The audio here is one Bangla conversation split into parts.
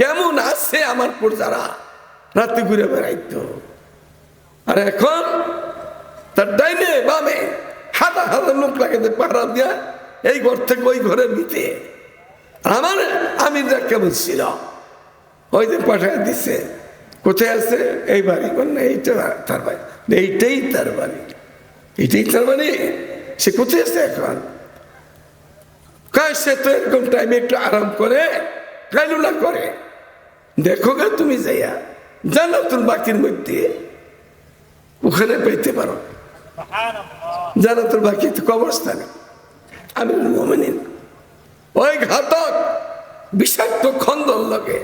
কেমন আছে আমার প্রজারা রাতে ঘুরে বেড়াইতো। আর এখন তার ডাইনে, বামে হাজার হাজার লোক লাগাতে পাহারা দিয়া এই ঘর থেকে ওই ঘরে ভিতরে আমার আমিররা কেমন ছিল? ওই যে পাঠায় দিছে, কোথায় আছে? এই বাড়ি না, এইটা তার বাড়ি। এইটাই তার বাড়ি। এইটাই তার বাড়ি? সে কোথায় আছে এখন? কাজ সে তো এরকম টাইমে একটু আরাম করে কাইলুলা করে। দেখো গা তুমি যাইয়া, জান্নাতুল বাকির মধ্যে ওখানে পেতে পারো। জান্নাতুল বাকি কবরস্থানে। আমি মোমেনিন, ওই ঘাতক বিষাক্ত খন্দন লাগে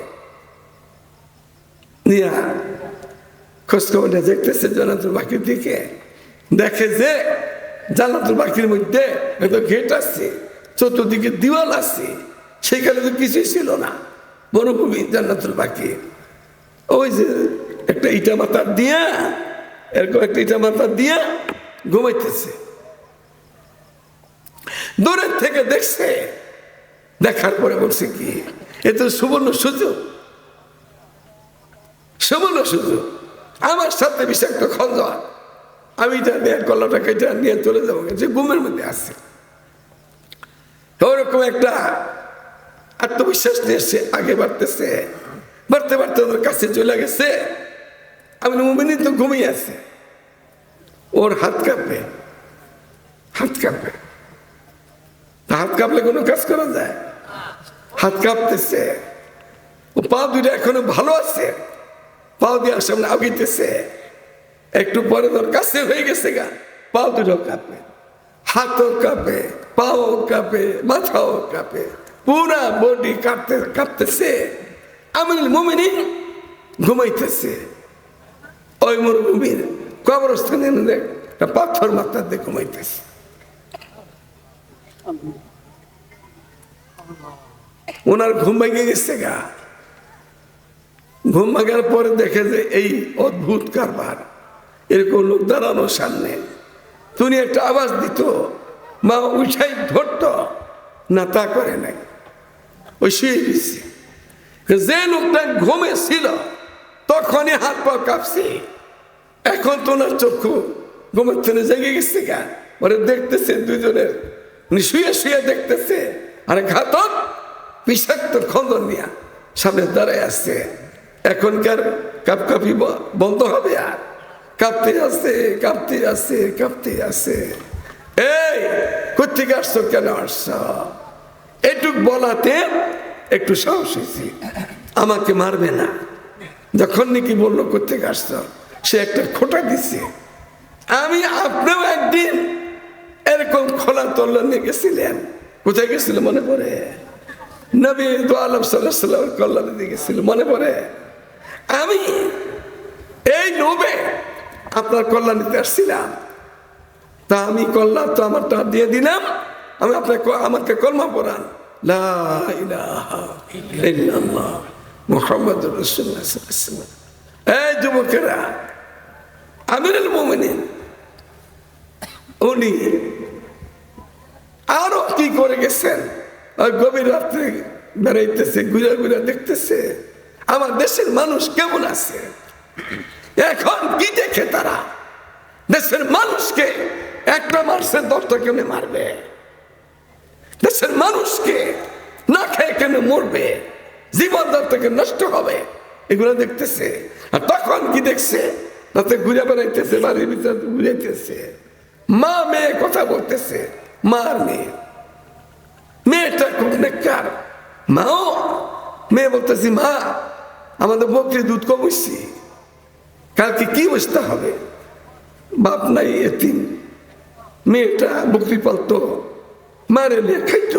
নিয়া খোঁজখবরটা দেখতেছে জান্নাতুল বাকির দিকে। দেখে যে জান্নাতুল বাকির মধ্যে হয়তো গেট আছে, চতুর্দিকে দিওয়াল আছে। সেখানে তো কিছুই ছিল না। বনভূমি জান্নাতুল বাকি। ওই যে একটা ইটা মাথা দিয়া, এরকম একটা ইটা মাথা দিয়া ঘুমাইতেছে। দূরের থেকে দেখছে, দেখার পরে বলছে কি, এ তো সুবর্ণ সুযোগ। সুবর্ণ সুযোগ। আমার সাথে বিষাক্ত খঞ্জন আমি এটা নিয়ে কলাটা কেটে নিয়ে চলে যাব। যে ঘুমের মধ্যে আছে। ওরকম একটা আত্মবিশ্বাস নিয়ে এসে আগে বাড়তেছে। বাড়তে বাড়তে ওদের কাছে চলে গেছে। আমি মুমিনি তো ঘুমিয়ে আছে। ওর হাত কাঁপে। হাত কাঁপে। তা হাত কাঁপলে কোনো কাজ করা যায়? হাত কাঁপতেছে। ও পা দুইটা এখনও ভালো আছে। পা দেওয়ার সামনে আগিতেছে একটু পরে তোর কাছে হয়ে গেছে গা। পা দুটো কাঁপে। হাতও কাঁপে, পাও কাঁপে, মাথাও কাঁপে। পুরা বডি কাঁপতে, কাঁপতেছে। আমিনুল মুমিনিন ঘুমাইতেছে। ওই মরুভূমির কবরস্থানে একটা পাথর মাথার দিয়ে ঘুমাইতেছে। ওনার ঘুম ভেঙে গেছে গা। ঘুম ভাঙার পরে দেখে যে এই অদ্ভুত কারবার। এরকম লোক দাঁড়ানো সামনে। তুমি একটা আওয়াজ দিত, মা উঠাই ধরত, না তা করে নাই। ওই শুয়ে দিচ্ছে যে লোকটা ঘুমে ছিল, তখনই হাত পা কাঁপছে। এখন তো ওনার চক্ষু ঘুমের থেকে জেগে গেছে গা। ওরে দেখতেছে দুজনের শুয়ে শুয়ে দেখতেছে। আর ঘাতক, বিষাক্ত খন্দন নিয়া সামনে দাঁড়ায় আসছে এখনকার কাপকাপি বন্ধ হবে আর? কাঁপতে আছে কাঁপতে আছে কাঁপতে আছে। এই কোথেকে আসছো কেন আসছো? এটুক বলাতে একটু সাহস হয়েছি। আমাকে মারবে না। যখন নাকি বলল কোথেকে আসছো? সে একটা খোটা দিছে। আমি আপনিও একদিন এরকম খোলা তল্লা নিয়ে গেছিলেন। কোথায় গেছিল মনে পড়ে? নবী দু আলম সাল্লাহ সাল্লাম কল্যাণে দিয়ে গেছিল, মনে পড়ে? আমি এই লোভে আপনার কল্যাণীতে আসছিলাম। তা আমি কল্যাণ তো আমারটা দিয়ে দিলাম। আমি আপনাকে আমাকে কলমা পড়ান। আলাইহি ওয়াসাল্লাম। এই যুবকেরা, আমিরুল আরও কি করে গেছেন? ওই গভীর রাত্রে বেড়াইতেছে, ঘুরে ঘুরে দেখতেছে, আমার দেশের মানুষ কেমন আছে? এখন কি দেখে তারা? দেশের মানুষকে একটা মারছে দশটা কেন মারবে? দেশের মানুষকে না খেয়ে কেন মরবে, জীবন থেকে নষ্ট হবে। এগুলো দেখতেছে। আর তখন কি দেখছে? রাতে ঘুরে বেড়াইতেছে, বাড়ির ভিতরে ঘুরাইতেছে। মা মেয়ে কথা বলতেছে মা মেয়ে। মেয়েটা খুব নেককার। মাও? মেয়ে বলতেছি, মা, আমাদের বকরি দুধ কমছি কালকে কি অবস্থা হবে? বাপ নাই এতিম। মেয়েটা বকরি পালতো। মারে নিয়ে খাইত।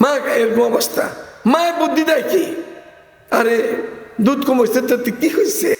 মা এরকম অবস্থা। মায়ের বুদ্ধি দেয় কি? আরে, দুধ কমাইছে তাতে কি হয়েছে